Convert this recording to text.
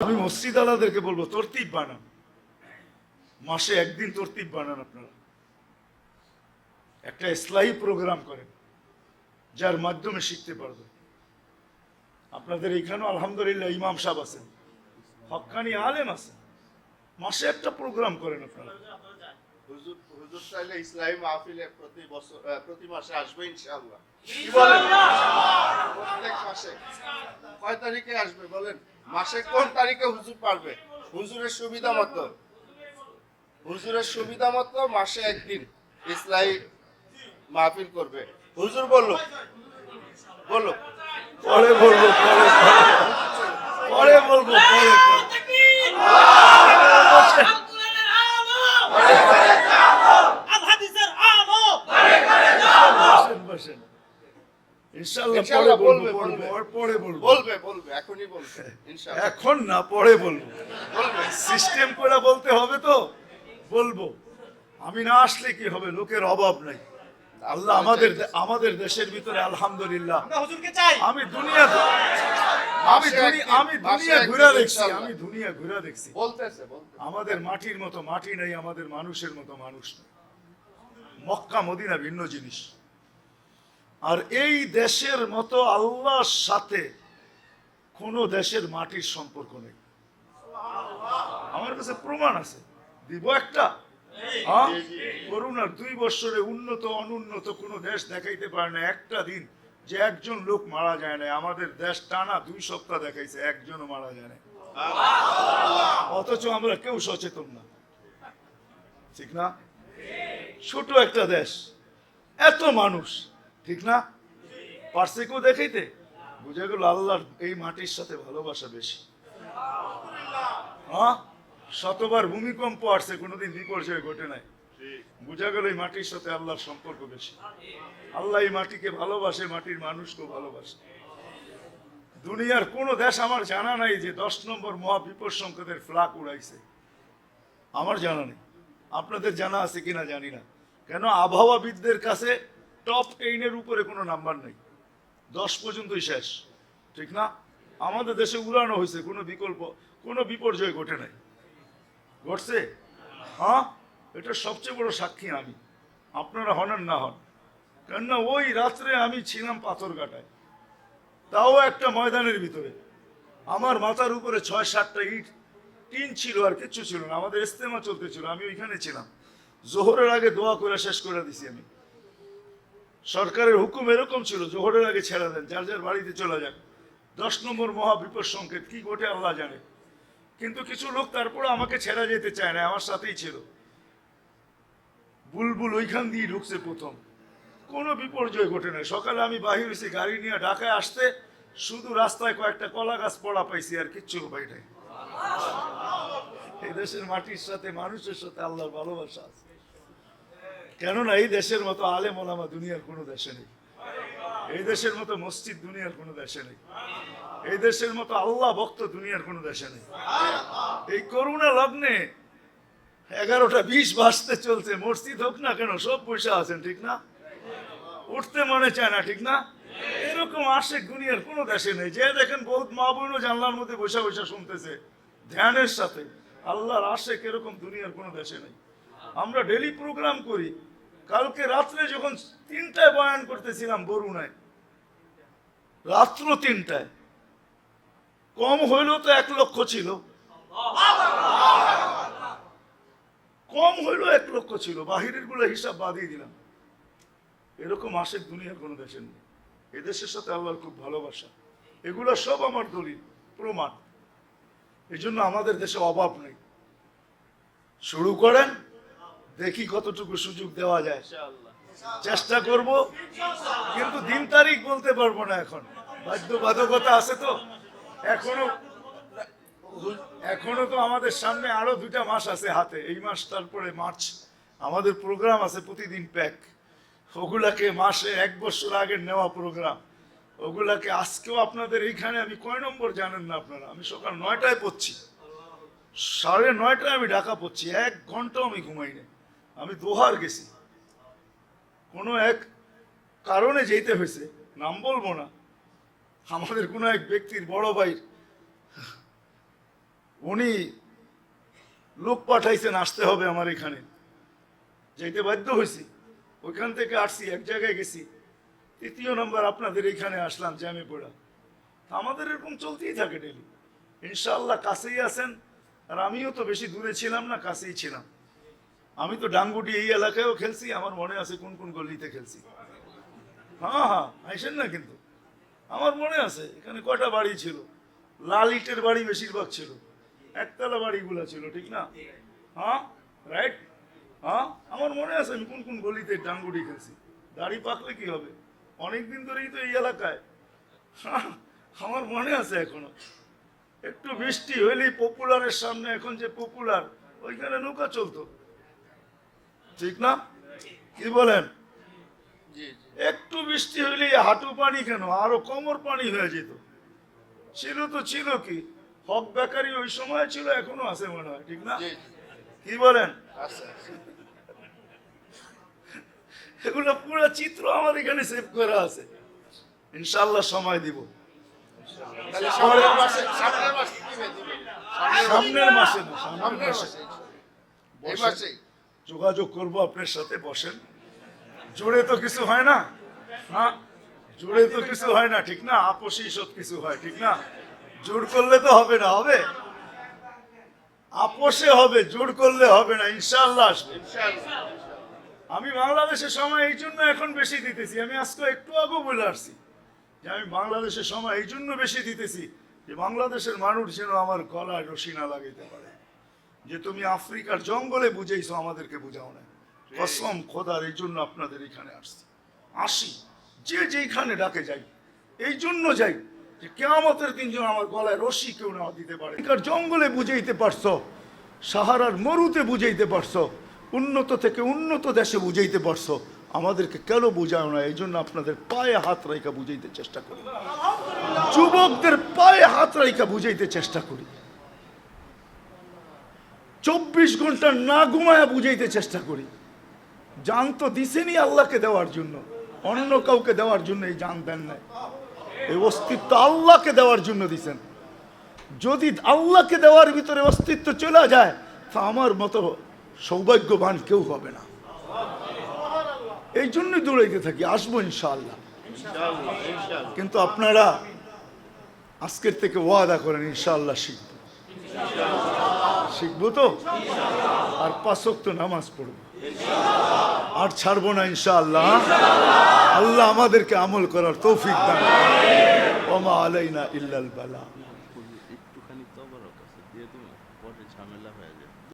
আমি মসজিদ আলাদেরকে বলব, তরতিব বানান। মাসে একদিন তরতিব বানান আপনারা। একটা ইসলাহী প্রোগ্রাম করেন, যার মাধ্যমে শিখতে পারবে আপনাদের এখানেও আলহামদুলিল্লাহ ইমাম সাহেব আছেন হকানি আলেম আছেন। মাসে একটা প্রোগ্রাম করেন আপনারা। হুজুর হুজুর চাইলে ইসলামী মাহফিলে প্রতি বছর প্রতি মাসে আসবে ইনশাআল্লাহ। কি বলেন প্রত্যেক মাসে। কয় তারিখে আসবে বলেন? মাসে কোন তারিখে হুজুর পারবে? হুজুরের সুবিধা মতো। হুজুরের সুবিধা মতো মাসে একদিন ইসলামী মাহফিল করবে। হুজুর বলল বলো পরে বলব পরে। পরে বলব পরে। বসেন বসেন ইনশাল্লাহ পরে ইনশাআল্লাহ বলব বলবে, পরে বলব। বলবে বলবে এখনই বলবে ইনশাআল্লাহ। এখন না পরে বলব। বলবে। সিস্টেম করে বলতে হবে তো বলব। আমি না আসলে কি হবে লোকের অভাব নাই। আল্লাহ আমাদের আমাদের দেশের ভিতরে আলহামদুলিল্লাহ। আমি দুনিয়া আমি আমি দুনিয়া ঘুরে দেখছি আমি দুনিয়া ঘুরে দেখছি। বলতেছে। আমাদের মাটির মতো মাটি নেই আমাদের মানুষের মতো মানুষ নেই। মক্কা মদিনা ভিন্ন জিনিস। আর এই দেশের মতো আল্লাহর সাথে কোন দেশের মাটির সম্পর্ক নেই। আমার কাছে প্রমাণ আছে। দিব একটা? হ্যাঁ? করোনার দুই বছরে উন্নত, অনুন্নত কোন দেশ দেখাইতে পারে না। একটা দিন যে একজন লোক মারা যায় না আমাদের দেশ টানা দুই সপ্তাহ দেখাইছে, একজনও মারা যায় না অথচ আমরা কেউ সচেতন না। ঠিক না? ছোট একটা দেশ। এত মানুষ। ঠিক না? পারছে কেউ দেখাইতে? বুঝা গেল আল্লাহর এই মাটির সাথে ভালোবাসা বেশি। হ্যাঁ? শতবার ভূমিকম্প আসছে, কোনোদিন বিপর্যয় ঘটে নাই। বুঝা গেল এই মাটির সাথে আল্লাহর সম্পর্ক বেশি। আল্লাহ এই মাটিকে ভালোবাসে, মাটির মানুষকেও ভালোবাসে। দুনিয়ার কোনো দেশ আমার জানা নাই যে দশ নম্বর মহাবিপদ সংকেতের ফ্লাগ উড়াইছে। আমার জানা নেই। আপনাদের জানা আছে কিনা জানি না। কেন আবহাওয়াবিদদের কাছে টপ টেনের উপরে কোনো নাম্বার নেই। দশ পর্যন্তই শেষ। ঠিক না? আমাদের দেশে উড়ানো হয়েছে, কোনো বিকল্প, কোনো বিপর্যয় ঘটে নাই। ঘটছে? হ্যাঁ? এটা সবচেয়ে বড় সাক্ষী আমি। আপনারা হন আর না হন। কেননা ওই রাত্রে আমি ছিলাম পাথর কাটায়। তাও একটা ময়দানের ভিতরে। আমার মাথার উপরে ছয় সাতটা ইট, টিন ছিল আর কিচ্ছু ছিল না। আমাদের ইস্তেমা চলতেছিল, আমি ওইখানে ছিলাম। জোহরের আগে দোয়া করে শেষ করে দিছি আমি। সরকারের হুকুম এরকম ছিল জোহরের আগে ছেড়ে দেন, যার যার বাড়িতে চলে যান। দশ নম্বর মহাবিপদ সংকেত, কি ঘটে আল্লাহ জানে। কিন্তু কিছু লোক তারপরে আমাকে ছেড়া যেতে চায় না, আমার সাথেই ছিল। বুলবুল ওইখান দিয়ে ঢুকছে প্রথম। কোনো বিপর্যয় ঘটে নাই। সকালে আমি বাহির হয়েছি, গাড়ি নিয়ে ঢাকায় আসতে শুধু রাস্তায় কয়েকটা কলা গাছ পড়া পাইছি আর কিচ্ছু নাই। এই দেশের মাটির সাথে, মানুষের সাথে আল্লাহর ভালোবাসা আছে। কেননা এই দেশের মতো আলেম ওলামা দুনিয়ার কোনো দেশে নেই। এই দেশের মতো মসজিদ দুনিয়ার কোনো দেশে নেই। এই দেশের মতো আল্লাহ ভক্ত দুনিয়ার কোনো দেশে নেই। এই করুণা লগ্নে এগারোটা বিশ বাজতে চলছে। মসজিদ হোক না কেন, সব পয়সা আছেন, ঠিক না? উঠতে মনে চায় না, ঠিক না? এরকম আশেক দুনিয়ার কোনো দেশে নেই। যে দেখেন বহুত মা বোনও জানলার মধ্যে বসে বসে শুনতেছে ধ্যানের সাথে। আল্লাহর আশেক এরকম দুনিয়ার কোনো দেশে নেই। আমরা ডেলি প্রোগ্রাম করি। কালকে রাত্রে যখন তিনটায় বয়ান করতেছিলাম বরুণায়, রাত্র তিনটায়, কম হইলেও তো এক লক্ষ ছিল। কম হইলেও এক লক্ষ ছিল, বাহিরেরগুলো হিসাব বাদিয়ে দিলাম। এরকম আসে দুনিয়ার কোনো দেশের নেই। এদেশের সাথে আল্লাহর খুব ভালোবাসা। এগুলো সব আমার দলিল, প্রমাণ। এই আমাদের দেশে অভাব নেই। শুরু করেন দেখি কতটুকু সুযোগ দেওয়া যায়। চেষ্টা করব কিন্তু দিন তারিখ বলতে পারব না এখন। বাধ্যবাধকতা আছে তো। এখনও এখনও তো আমাদের সামনে আরও দুটা মাস আছে হাতে। এই মাস তারপরে মার্চ। আমাদের প্রোগ্রাম আছে প্রতিদিন প্যাক। ওগুলাকে মাসে এক বছর আগের নেওয়া প্রোগ্রাম। ওগুলাকে আজকেও আপনাদের এইখানে আমি কয় নম্বর জানেন না আপনারা? আমি সকাল নয়টায় পড়ছি। সাড়ে নয়টায় আমি ঢাকা পড়ছি। এক ঘন্টাও আমি ঘুমাই না আমি দোহার গেছি। কোনো এক কারণে যেতে হয়েছে, নাম বলব না। আমাদের কোনো এক ব্যক্তির বড় ভাই উনি লোক পাঠাইছেন, আসতে হবে আমার এখানে। যেতে বাধ্য হয়েছি, ওইখান থেকে আসছি, এক জায়গায় গেছি। তৃতীয় নম্বর আপনাদের এখানে আসলাম, জ্যামে পড়া। আমাদের এরকম চলতেই থাকে ডেলি ইনশাল্লাহ কাছেই আছেন, আর আমিও তো বেশি দূরে ছিলাম না, কাছেই ছিলাম। আমি তো ডাঙ্গুটি এই এলাকায়ও খেলছি আমার মনে আছে কোন কোন গলিতে খেলছি। হ্যাঁ হ্যাঁ আইসেন না কিন্তু। আমার মনে আছে এখানে কয়টা বাড়ি ছিল? লাল ইটের বাড়ি বেশিরভাগ ছিল। একতলা বাড়িগুলো ছিল ঠিক না? হ্যাঁ রাইট হ্যাঁ আমার মনে আছে আমি কোন কোন গলিতে ডাঙ্গুটি খেলছি। দাড়ি পাকলে কি হবে? অনেকদিন ধরেই তো এই এলাকায়। হ্যাঁ, আমার মনে আছে এখনও। একটু বৃষ্টি হইলেই পপুলারের সামনে এখন যে পপুলার ওইখানে নৌকা চলতো। ঠিক না? কি বলেন? একটু বৃষ্টি হইলেই হাঁটু পানি কেন? আরও কোমর পানি হয়ে যেত। ছিল তো ছিল কি? হক বেকারি ওই সময় ছিল এখনও আছে মনে হয় ঠিক না? কি বলেন। এগুলো পুরো চিত্র আমার এখানে সেভ করা আছে। ইনশাল্লাহ সময় দিব। সামনের মাসে না সামনের মাসে। যোগাযোগ করব, আপনার সাথে বসেন। জোরে তো কিছু হয় না? হ্যাঁ জোরে তো কিছু হয় না, ঠিক না? আপসি সব কিছু হয়, ঠিক না? জোর করলে তো হবে না, হবে? আপোষে হবে, জোর করলে হবে না, ইনশাআল্লাহ আসবে। আমি বাংলাদেশের সময় এই জন্য এখন বেশি দিতেছি। আমি আজকে একটু আগে বলে আসছি যে আমি বাংলাদেশের সময় এই জন্য বেশি দিতেছি যে বাংলাদেশের মানুষ যেন আমার গলায় রশি না লাগাইতে পারে। যে তুমি আফ্রিকার জঙ্গলে বুঝেইছো আমাদেরকে বুঝাও না কসম খোদার, এই জন্য আপনাদের এখানে আসছি। আসি, যে যেইখানে ডাকে যাই। এই জন্য যাই যে কেয়ামতের দিন যেন আমার গলায় রশি কেউ না দিতে পারে। এখানকার জঙ্গলে বুঝাইতে পারছ, সাহারার মরুতে বুঝাইতে পারছ, উন্নত থেকে উন্নত দেশে বুঝাইতে পারছ, আমাদেরকে কেন বুঝাও না? এই জন্য আপনাদের পায়ে হাত রাইকা বুঝাইতে চেষ্টা করি। যুবকদের পায়ে হাত রাইকা বুঝাইতে চেষ্টা করি। চব্বিশ ঘণ্টা না ঘুমায়া বুঝাইতে চেষ্টা করি। জান তো দিছেনি আল্লাহকে দেওয়ার জন্য। অন্য কাউকে দেওয়ার জন্য এই জান দেন নাই। এই অস্তিত্ব আল্লাহকে দেওয়ার জন্য দিছেন। যদি আল্লাহকে দেওয়ার ভিতরে অস্তিত্ব চলে যায়, তা আমার মতো সৌভাগ্যবান কেউ হবে না। এই জন্যই দৌড়াইতে থাকি, আসব ইনশাআল্লাহ। কিন্তু আপনারা আজকের থেকে ওয়াদা করেন, ইনশাআল্লাহ শিখব। শিখব তো আর পাঁচক তো নামাজ পড়ব। আর ছাড়বো না ইনশাআল্লাহ। আল্লাহ আমাদেরকে আমল করার তৌফিক দান ওমা আলাইনা ইল্লাল বালা।